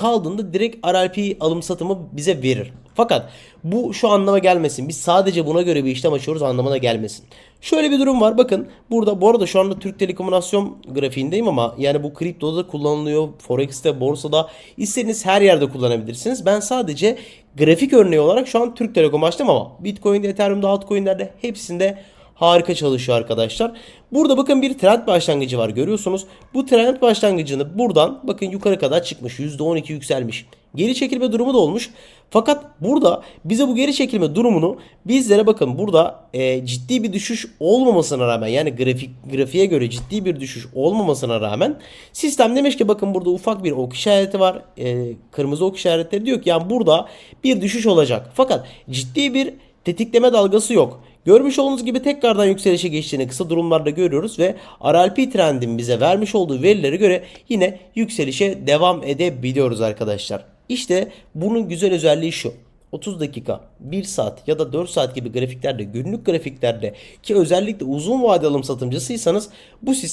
kaldığında direkt RLP alım satımı bize verir. Fakat bu şu anlama gelmesin. Biz sadece buna göre bir işlem açıyoruz anlamına gelmesin. Şöyle bir durum var. Bakın burada bu arada şu anda Türk Telekomünikasyon grafiğindeyim ama yani bu kriptoda da kullanılıyor. Forex'te, borsada istediğiniz her yerde kullanabilirsiniz. Ben sadece grafik örneği olarak şu an Türk Telekom açtım ama Bitcoin'de, Ethereum'da, altcoin'lerde hepsinde harika çalışıyor arkadaşlar. Burada bakın bir trend başlangıcı var görüyorsunuz. Bu trend başlangıcını buradan bakın yukarı kadar çıkmış. %12 yükselmiş. Geri çekilme durumu da olmuş. Fakat burada bize bu geri çekilme durumunu bizlere bakın burada e, ciddi bir düşüş olmamasına rağmen yani grafik grafiğe göre ciddi bir düşüş olmamasına rağmen sistem demiş ki bakın burada ufak bir ok işareti var. E, kırmızı ok işaretleri diyor ki yani burada bir düşüş olacak. Fakat ciddi bir tetikleme dalgası yok. Görmüş olduğunuz gibi tekrardan yükselişe geçtiğini kısa durumlarda görüyoruz ve RLP trendin bize vermiş olduğu verilere göre yine yükselişe devam edebiliyoruz arkadaşlar. İşte bunun güzel özelliği şu. 30 dakika, 1 saat ya da 4 saat gibi grafiklerde, günlük grafiklerde ki özellikle uzun vadeli alım satımcısıysanız bu sistem